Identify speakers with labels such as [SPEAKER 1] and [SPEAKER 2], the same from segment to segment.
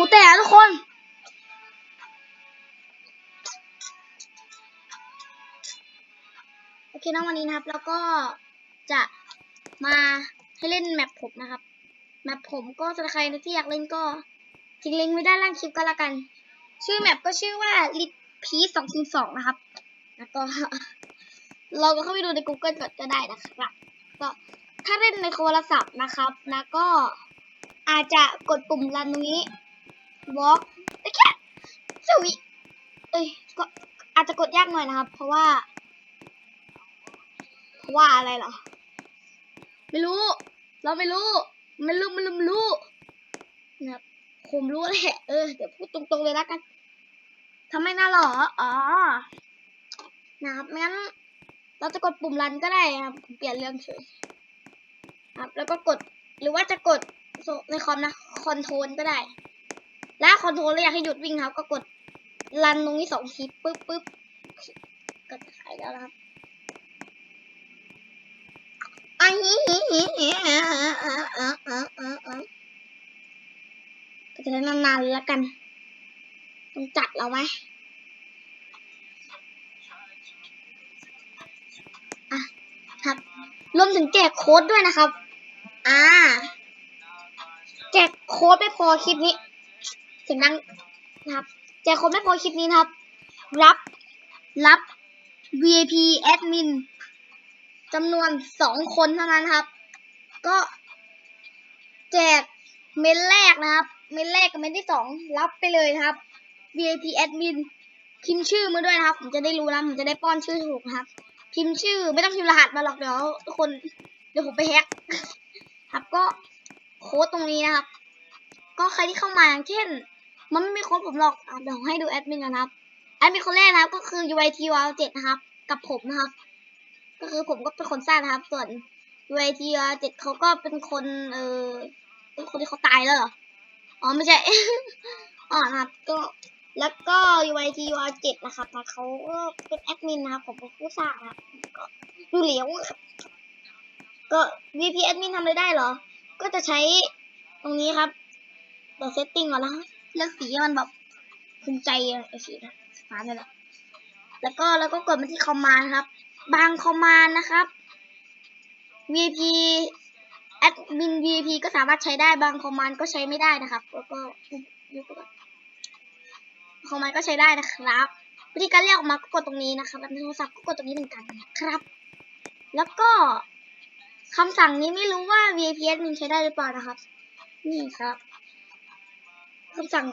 [SPEAKER 1] หูแตกทุกคนโอเคนะวันนี้นะครับ แล้วก็จะมาให้เล่นแมปผมนะครับ แมปผมก็สำหรับใครที่อยากเล่นก็ทิ้งลิงก์ไว้ด้านล่างคลิปก็แล้วกัน ชื่อแมปก็ชื่อว่า l i t p สองศูนย์สองนะครับ แล้วก็เราก็เข้าไปดูใน Google ก่อนก็ได้นะครับ ก็ถ้าเล่นในโทรศัพท์นะครับ นะก็อาจจะกดปุ่มรันตรงนี้ walk ได้แค่สวิเอ้ยก็อาจจะกดยากหน่อยนะครับ เพราะว่า เพราะว่าอะไรเหรอ ไม่รู้ เราไม่รู้ ไม่รู้ไม่รู้ไม่รู้นะครับผมรู้แหละ เออ เดี๋ยวพูดตรงๆเลยแล้วกันทำไมน่าหรอ อ๋อ นะครับ งั้น เราจะกดปุ่มรันก็ได้ครับผมเปลี่ยนเรื่องเฉยครับ แล้วก็กด หรือว่าจะกดในคอมนะ คอนโทรลก็ได้ แล้วคอนโทรลแล้วอยากให้หยุดวิ่งครับ ก็กดรันตรงนี้สองทีปึ๊บปึ๊บก็จะขายแล้วนะครับอะฮิฮิฮิฮิอะอะอะอะอะอะอะก็จะได้นานๆเลยละกันต้องจัดเราไหมอะครับ รวมถึงแจกโค้ดด้วยนะครับ อ่า แจกโค้ดไม่พอคลิปนี้ เสียงดังนะครับแจกโค้ดไม่พอคลิปนี้นะครับ รับรับ VIP admin จำนวนสองคนเท่านั้นครับ ก็แจกเมนแรกนะครับ เมนแรกกับเมนที่สองรับไปเลยนะครับ VIP admin พิมพ์ชื่อมาด้วยนะครับ ผมจะได้รู้นะผมจะได้ป้อนชื่อถูกครับ พิมพ์ชื่อไม่ต้องพิมพ์รหัสมาหรอกเดี๋ยวทุกคนเดี๋ยวผมไปแฮกครับก็โค้ดตรงนี้นะครับ ก็ใครที่เข้ามาอย่างเช่น มันไม่มีค้ดผมหรอกอะเดี๋ยวให้ดูแอดมินกันนะครับแอดมินคนแรกนะครับก็คือ UIT w 7นะครับ กับผมนะครับ ก็คือผมก็เป็นคนสร้างนะครับ ส่วน UIT w 7เขาก็เป็นคน เออเป็นคนที่เขาตายแล้วเหรออ๋อไม่ใช่อ๋อนะครับก็แล้วก็ UIT w 7นะครับนะเขาก็เป็นแอดมินนะครับผมเป็นผู้สร้างนะครับก็ดูเหลียวครับก็ VP admin ทำอะไรได้เหรอ ก็จะใช้ตรงนี้ครับเดี๋ยวเซตติ้งก่อนนะ เลือกสีให้มันแบบภูมิใจไอ้สีนะฟ้านี่แหละแล้วก็แล้วก็กดมาที่คอมมานด์ครับ บางคอมมานด์นะครับ VP admin VP ก็สามารถใช้ได้บางคอมมานด์ก็ใช้ไม่ได้นะครับ แล้วก็ยุบก่อนคอมมานด์ก็ใช้ได้นะครับ วิธีการเรียกออกมาก็กดตรงนี้นะครับในโทรศัพท์ก็กดตรงนี้เหมือนกันนะครับ แล้วก็คำสั่งนี้ไม่รู้ว่า VIP admin ใช้ได้หรือเปล่านะครับ นี่ครับ คำสั่ง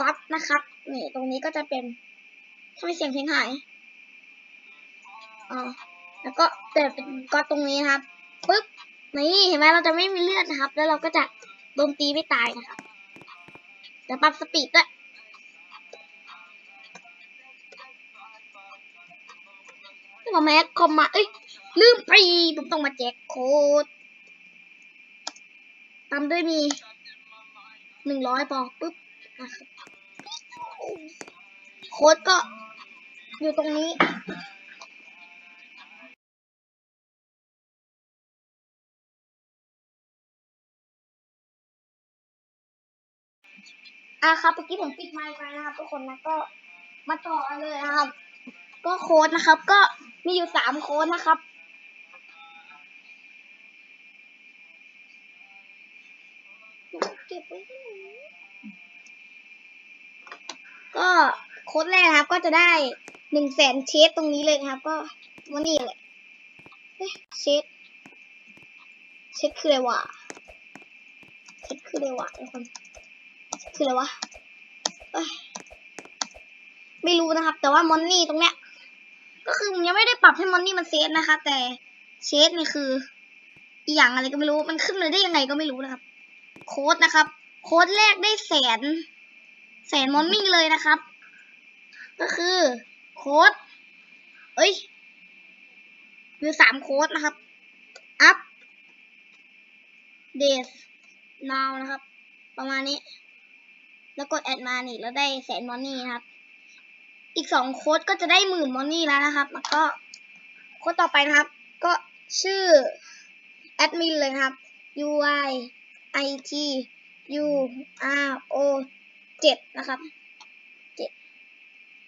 [SPEAKER 1] ก๊อปนะครับนี่ตรงนี้ก็จะเป็นทำไมเสียงเพลงหายอ๋อแล้วก็แต่เป็นก๊อปตรงนี้นะครับปึ๊บนี่เห็นไหมเราจะไม่มีเลือดนะครับ แล้วเราก็จะโดนตีไม่ตายนะครับเดี๋ยวปรับสปีดด้วยนี่มาแม็กคอมมา เอ้ย ลืมไป ผมต้องมาแจกโค้ดตามด้วยมีหนึ่งร้อยพอปุ๊บ โค้ดก็อยู่ตรงนี้อะครับเมื่อกี้ผมปิดไมค์ไปนะครับทุกคนนะก็มาต่อกันเลยนะครับ ก็โค้ดนะครับ ก็มีอยู่สามโค้ดนะครับ เก็บไว้ที่ไหน ก็โค้ดแรกครับ ก็จะได้หนึ่งแสนเชสตรงนี้เลยนะครับ ก็วันนี้แหลยเชสเชสคืออะไรวะเชสคืออะไรวะทุกคนคืออะไรวะไม่รู้นะครับ แต่ว่ามอนนี่ตรงเนี้ย ก็คือผมยังไม่ได้ปรับให้มอนนี่มันเซฟนะคะ แต่เชสนี่คืออีอย่างอะไรก็ไม่รู้ มันขึ้นมาได้ยังไงก็ไม่รู้นะครับ โค้ดนะครับ โค้ดแรกได้แสน แสนมอนนี่เลยนะครับ ก็คือโค้ด เอ้ยมีสามโค้ดนะครับ up days now นะครับ ประมาณนี้ แล้วกดแอดมานี่แล้วได้แสนมอนนี่นะครับ อีกสองโค้ดก็จะได้หมื่นมอนนี่แล้วนะครับ แล้วก็โค้ดต่อไปนะครับ ก็ชื่อแอดมินเลยครับ UI I T U R O เจ็ดนะครับเจ็ด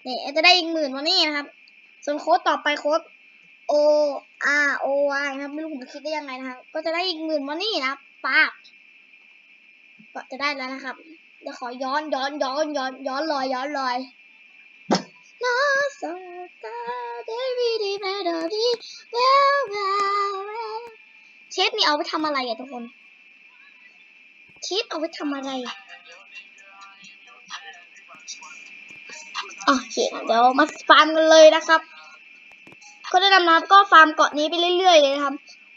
[SPEAKER 1] นี่จะได้อีกหมื่นวันนี้นะครับ ส่วนโค้ดต่อไปโค้ด O R O Y นะครับไม่รู้ผมคิดได้ยังไงนะครับ ก็จะได้อีกหมื่นวันนี้นะป้าบก็จะได้แล้วนะครับเดี๋ยวขอย้อนย้อนย้อนย้อนย้อนลอยย้อนลอยนาสกาเดวิดีเมโดดีเวลเวลเวลเชฟนี่เอาไปทำอะไรอะทุกคนเชฟเอาไปทำอะไรอ๋อ โอเคเดี๋ยวมาฟาร์มกันเลยนะครับก็ได้นำนะครับก็ฟาร์มเกาะนี้ไปเรื่อยๆเลยนะครับ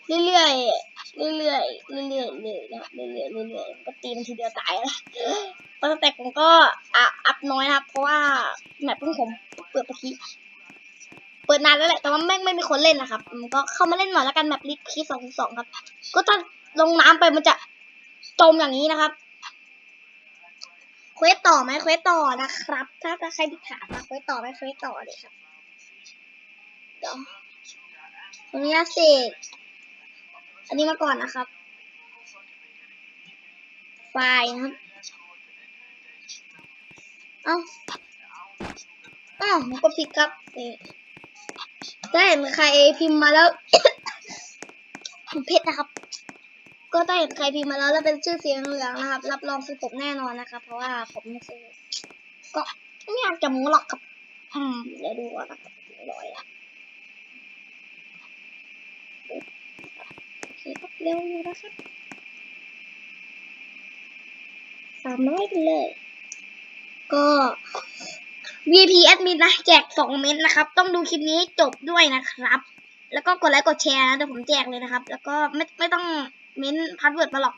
[SPEAKER 1] เรื่อยๆเรื่อยๆเรื่อยๆเลยนะครับเรื่อยๆเรื่อยๆก็ตีมันทีเดียวตายแล้วเพราะสแต็กผมก็อัพน้อยนะครับ เพราะว่าแมปเพิ่งผมเปิดเมื่อกี้เปิดนานแล้วแหละแต่ว่าไม่ไม่มีคนเล่นนะครับอืมก็เข้ามาเล่นหน่อยแล้วกันแมปลิทคีสองสองครับ ก็ถ้าลงน้ำไปมันจะจมอย่างนี้นะครับ ควสต่อไหมเควสต่อนะครับ ถ้าใครติดถามมาเควสต่อไหมเควสต่อเลยครับเดี๋ยวขออนุญาตเสกอันนี้มาก่อนนะครับ ไฟล์นะครับ เอ้าอ้าวมันก็ผิดครับนี่ได้เห็นใครพิมพ์มาแล้วเพชรนะครับ ก็ได้เห็นใครพิมพ์มาแล้วแล้วเป็นชื่อเสียงเหลืองนะครับ รับรองซื้อผมแน่นอนนะครับ เพราะว่าผมไม่ซื้อก็ไม่อยากจะโม้หรอกครับอืมเดี๋ยวดูก่อนนะครับร้อยละโอเคครับเร็วอยู่นะครับสามร้อยไปเลย ก็ VP Admin นะแจกสองเม้นต์นะครับ ต้องดูคลิปนี้จบด้วยนะครับ แล้วก็กดไลค์กดแชร์นะเดี๋ยวผมแจกเลยนะครับ แล้วก็ไม่ไม่ต้อง เม้นพาสเวิร์ดมาหรอก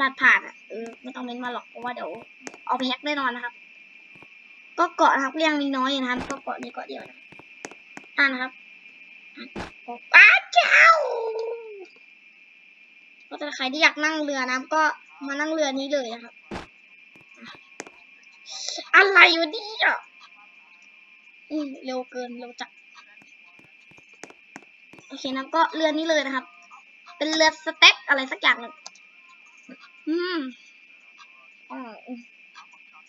[SPEAKER 1] ลาดผ่านอะเออไม่ต้องเม้นมาหรอกเพราะว่าเดี๋ยวเอาไปแฮกแน่นอนนะครับ ก็เกาะนะครับเรียงมีน้อยนะครับ ก็เกาะนี้เกาะเดียวนะอ่านะครับอ้าเจ้าก็ถ้าใครที่อยากนั่งเรือนะครับก็มานั่งเรือนี้เลยนะครับ อะไรอยู่ดีอะอืมเร็วเกินเร็วจัดโอเคนะก็เรือนี้เลยนะครับ เป็นเรือสเต็กอะไรสักอย่างหนึ่งอืมอ๋ออืม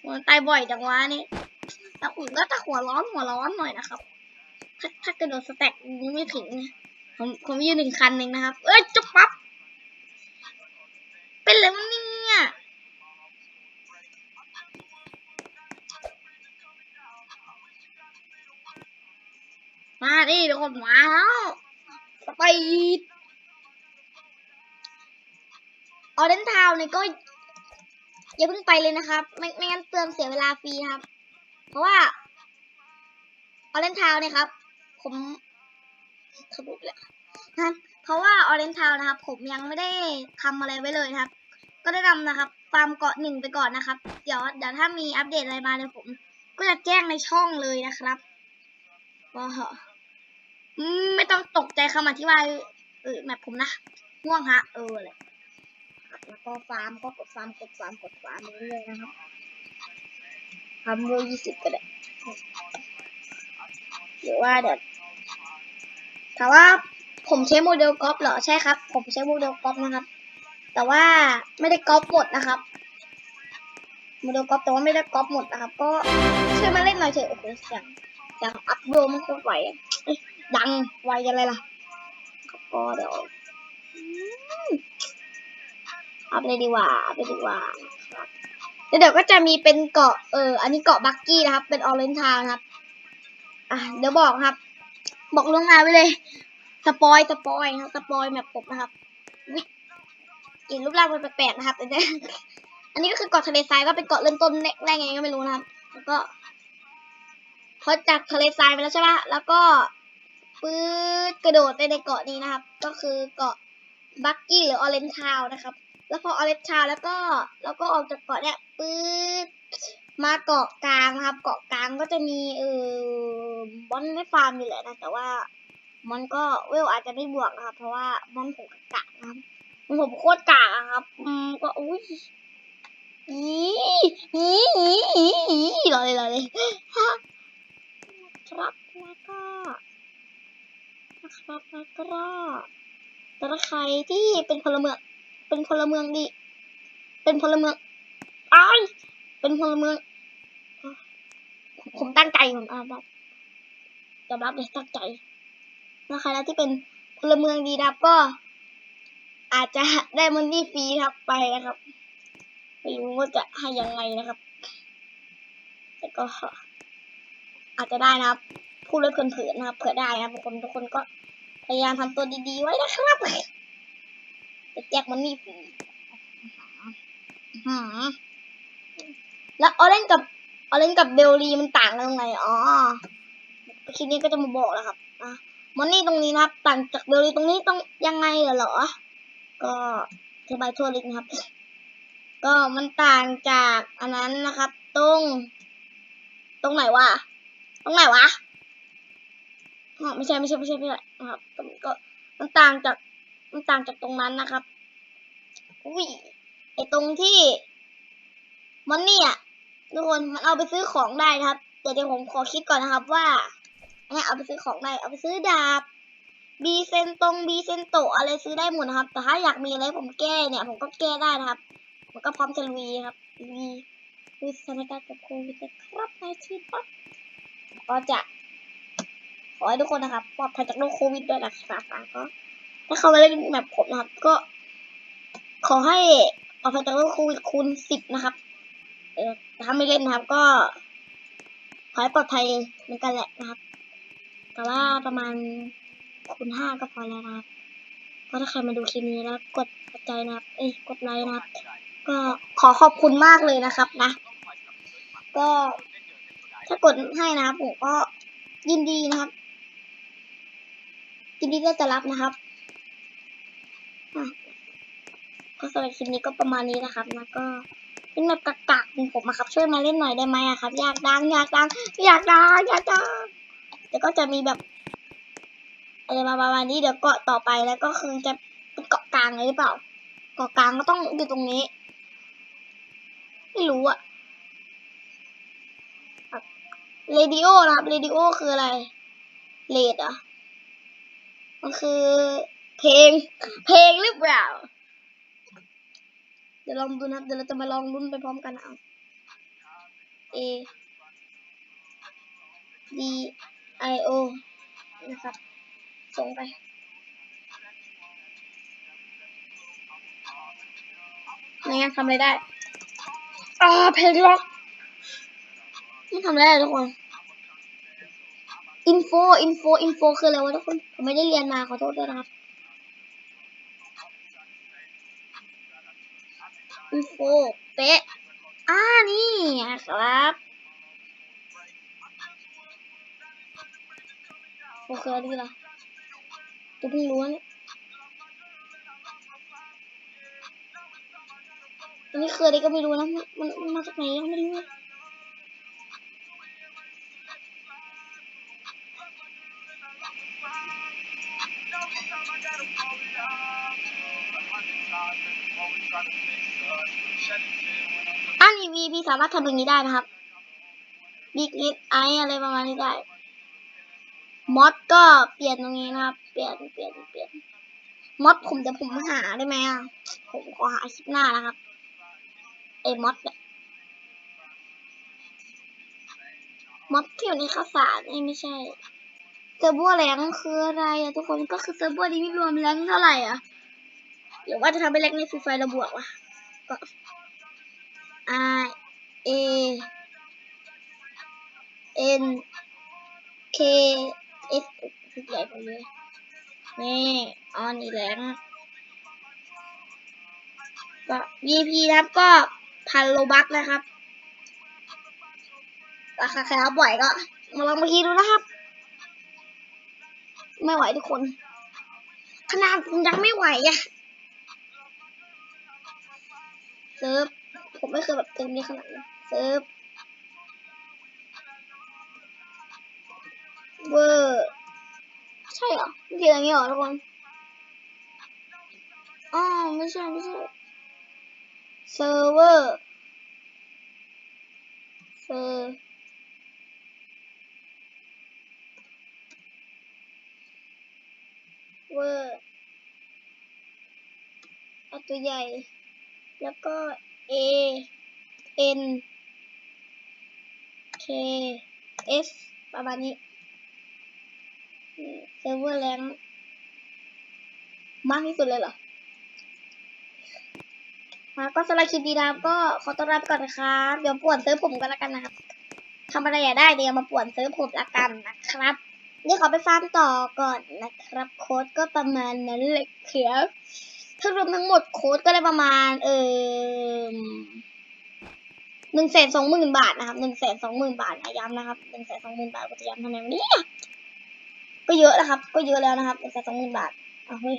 [SPEAKER 1] มันตายบ่อยจังวะนี่แต่อุ่นก็จะหัวร้อนหัวร้อนหน่อยนะครับ ถ้าถ้ากระโดดสเต็กไม่ถึงนะผมผมยืนหนึ่งคันหนึ่งนะครับ เอ้ยจุ๊บปั๊บ เป็นอะไรวะเนี่ยมาดิทุกคนมาแล้วสไปด ออเดนทาวเนี่ยก็อย่าเพิ่งไปเลยนะครับ ไม่ไม่งั้นเติมเสียเวลาฟรีครับ เพราะว่าออเดนทาวเนี่ยครับ ผมขบุกเลยนะครับเพราะว่าออเดนทาวนะครับ ผมยังไม่ได้ทำอะไรไว้เลยครับ ก็ได้นำนะครับฟาร์มเกาะหนึ่งไปก่อนนะครับ เดี๋ยวเดี๋ยวถ้ามีอัปเดตอะไรมาเนี่ยผม ก็จะแจ้งในช่องเลยนะครับก็อืมไม่ต้องตกใจคำอธิบายเออแบบผมนะง่วงฮะเออแหละ แล้วก็ฟาร์มก็กดฟาร์มกดฟาร์มกดฟาร์มเรื่อยๆนะครับทำเบอร์ยี่สิบก็ได้หรือว่าเดี๋ยวถามว่าผมใช้โมเดลกอล์ฟเหรอใช่ครับ ผมใช้โมเดลกอล์ฟนะครับ แต่ว่าไม่ได้ก๊อปหมดนะครับโมเดลก๊อปแต่ว่าไม่ได้ก๊อปหมดนะครับ ก็ช่วยมาเล่นหน่อยเถอะโอ้โหเสียงเสียงอัพโหลดมันโคตรไหวอะเอ้ยดังไวอะไรล่ะก็เดี๋ยว อัพเลยดีกว่าอัพเลยดีกว่าแล้วเดี๋ยวก็จะมีเป็นเกาะเอออันนี้เกาะบักกี้นะครับ เป็นออเรนทาวนะครับ อะเดี๋ยวบอกครับ บอกล่วงหน้าไว้เลยสปอยสปอยนะสปอยแบบผมนะครับวิกินรูปร่างมันแปลกๆนะครับแต่เนี่ยอันนี้ก็คือเกาะทะเลทรายก็เป็นเกาะเริ่มต้นแรกไงก็ไม่รู้นะครับ แล้วก็พอจากทะเลทรายไปแล้วใช่ไหมแล้วก็ปื๊ดกระโดดไปในเกาะนี้นะครับ ก็คือเกาะบักกี้หรือออเรนทาวนะครับ แล้วพอออเรนทาแล้วก็แล้วก็ออกจากเกาะเนี้ยปื๊ดมาเกาะกลางนะครับ เกาะกลางก็จะมีเออบอนไม่ฟาร์มอยู่แหละนะแต่ว่ามันก็เวลอาจจะไม่บวกนะครับ เพราะว่าบอนผมกะนะครับมันผมโคตรกะครับ อืมก็อุ้ยอีอีอีอีอีรอเลยรอเลยครับแล้วก็นะครับแล้วก็แต่ถ้าใครที่เป็นพลเมือง เป็นพลเมืองดี เป็นพลเมืองอ้าเป็นพลเมือง ผมตั้งใจผมอะแบบยอมรับเลยตั้งใจนะคะแล้วที่เป็นพลเมืองดีนะครับก็ อาจจะได้มันนี่ฟรีครับไปนะครับไม่รู้ว่าจะให้ยังไงนะครับ แต่ก็ อาจจะได้นะครับ พูดเลยเผินๆนะครับ เผื่อได้นะครับทุกคนทุกคนก็พยายามทำตัวดีๆไว้นะครับ จะแจกมันนี่ฟรีหือแล้วออเรนกับออเรนกับเดลลีมันต่างกันตรงไหนอ๋อคลิปนี้ก็จะมาบอกแล้วครับอะมันนี่ตรงนี้นะครับ ต่างจากเดลลีตรงนี้ต้องยังไงเหรอ ก็อธิบายทั่วลึกนะครับ ก็มันต่างจากอันนั้นนะครับ ตรง ตรงไหนวะตรงไหนวะไม่ใช่ไม่ใช่ไม่ใช่ไม่ใช่นะครับก็มันต่างจาก มันต่างจากตรงนั้นนะครับ อุ้ยไอตรงที่มันนี่อะทุกคนมันเอาไปซื้อของได้นะครับแต่เดี๋ยวผมขอคิดก่อนนะครับว่าอันนี้เอาไปซื้อของได้เอาไปซื้อดาบบีเซนตรงบีเซนโตอะไรซื้อได้หมดนะครับ แต่ถ้าอยากมีอะไรผมแก้เนี่ย ผมก็แก้ได้นะครับมันก็พร้อมจะลุยครับลุยลุยสถานการณ์กับโควิดนะครับในที่ปั๊บก็จะขอให้ทุกคนนะครับปลอดภัยจากโรคโควิดด้วยนะครับแล้วก็ ถ้าเขามาเล่นแบบผมนะครับ ก็ ขอให้ปลอดภัยจากโรคโควิดคูณสิบนะครับแต่ถ้าไม่เล่นนะครับ ก็ ขอให้ปลอดภัยเหมือนกันแหละนะครับ แต่ว่าประมาณคูณห้าก็พอแล้วนะครับก็ถ้าใครมาดูคลิปนี้แล้วกดกดใจนะครับ เอ้ย กดไลค์นะครับ ก็ขอขอบคุณมากเลยนะครับนะ ก็ ถ้ากดให้นะครับผมก็ยินดีนะครับยินดีที่จะรับนะครับ ก็สำหรับคลิปนี้ก็ประมาณนี้นะครับนะก็เป็นแบบกักๆของผมนะครับ ช่วยมาเล่นหน่อยได้ไหมอะครับ อยากดังอยากดังอยากดังอยากดังแต่ก็จะมีแบบอะไรมาประมาณนี้เดี๋ยวเกาะต่อไปแล้วก็คือจะเป็นเกาะกลางเลยหรือเปล่า เกาะกลางก็ต้องอยู่ตรงนี้ ไม่รู้อะเรดิโอนะครับเรดิโอคืออะไรเลดอะมันคือ เพลง เพลงหรือเปล่า เดี๋ยวลองดูนะ เดี๋ยวเราจะมาลองลุ้นไปพร้อมกันเอา A D I O นะครับ ส่งไปไม่งั้นทำอะไรได้อ่าเพลงล็อกมันทำอะไรได้ทุกคนอินโฟอินโฟอินโฟคืออะไรวะทุกคน ผมไม่ได้เรียนมาขอโทษด้วยนะครับ อินโฟเป๊ะอ่านี่ครับโอเคดีละตัวเพิ่งรู้นี่อันนี้คืออะไรก็ไม่รู้นะ มันมันมาจากไหนยังไม่รู้ อันนี้ VP สามารถทำอย่างนี้ได้นะครับ Big Lit Eye อะไรประมาณนี้ได้มอดก็เปลี่ยนตรงนี้นะครับ เปลี่ยนเปลี่ยนเปลี่ยนมอดผมจะผมหาได้ไหมอะผมขอหาคลิปหน้านะครับเอยมอดเนี่ยมอดที่อยู่ในข้าวสารเอ้ไม่ใช่เซอร์บัวแรงคืออะไรอะทุกคนก็คือเซอร์บัวที่ไม่รวมแรงเท่าไหร่อะ หรือว่าจะทำให้แรงในฟรีไฟระบวกวะก็ R A N K S คือใหญ่ไปเลยนี่ออนอีแรงก็ VP นะครับก็พันโลบักนะครับ ราคาแค่บ่อยก็ มาลองมาคีดูนะครับ ไม่ไหวทุกคน ขนาดผมยังไม่ไหวอะ เซิร์ฟผมไม่เคยแบบเต็มนี้ขนาดนี้เซิร์ฟเวอร์ใช่เหรอมันเขียนอย่างนี้เหรอทุกคนอ๋อไม่ใช่ไม่ใช่เซิร์ฟเวอร์เซอร์เวอร์เอาตัวใหญ่ แล้วก็ A N K S ประมาณนี้เซิร์ฟเวอร์แรงมากที่สุดเลยเหรอก็สำหรับคลิปนี้นะครับก็ขอต้อนรับก่อนนะครับเดี๋ยวปวนเซิร์ฟผมกันละกันนะครับทำอะไรอย่าได้เดี๋ยวมาปวนเซิร์ฟผมละกันนะครับนี่ขอไปฟาร์มต่อก่อนนะครับ โค้ดก็ประมาณนั้นเลยครับ ถ้ารวมทั้งหมดโค้ดก็ได้ประมาณ เออหนึ่งแสนสองหมื่นบาทนะครับหนึ่งแสนสองหมื่นบาทนะย้ำนะครับหนึ่งแสนสองหมื่นบาทก็จะย้ำทำไมวันนี้ก็เยอะนะครับ ก็เยอะแล้วนะครับหนึ่งแสนสองหมื่นบาทอ้าวเฮ้ย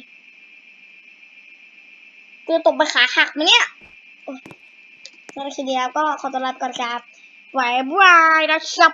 [SPEAKER 1] กูจะตกไปขาหักไหมเนี่ยโอ้ยสำหรับคลิปนี้ครับก็ขอต้อนรับก่อนครับไว้บายนะครับ